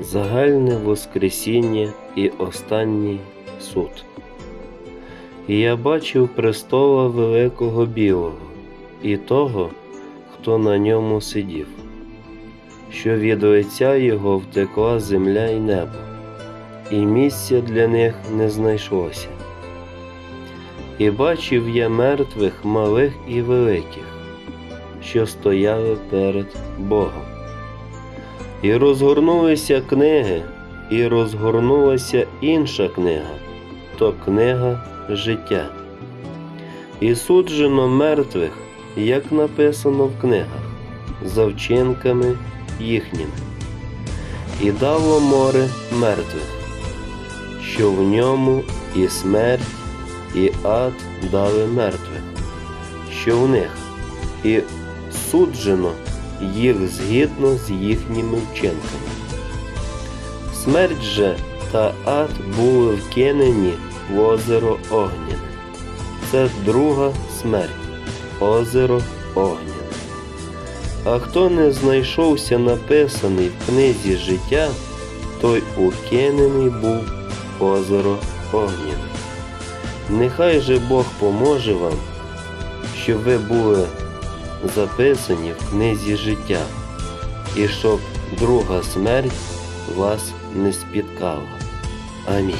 загальне Воскресіння і останній суд. І я бачив престола великого білого і того, хто на ньому сидів, що від лиця його втекла земля й небо, і місця для них не знайшлося. І бачив я мертвих малих і великих, що стояли перед Богом. І розгорнулися книги, і розгорнулася інша книга, то книга життя. І суджено мертвих, як написано в книгах, за вчинками їхніми. І дало море мертвих, що в ньому і смерть, і ад дали мертвих, що в них, і суджено їх згідно з їхніми вчинками. Смерть же та ад були вкинені в озеро Огняне. Це друга смерть, озеро Огняне. А хто не знайшовся написаний в книзі життя, той укинений був озеро Огняне. Нехай же Бог поможе вам, щоб ви були записані в книзі життя, і щоб друга смерть вас не спіткала. Амінь.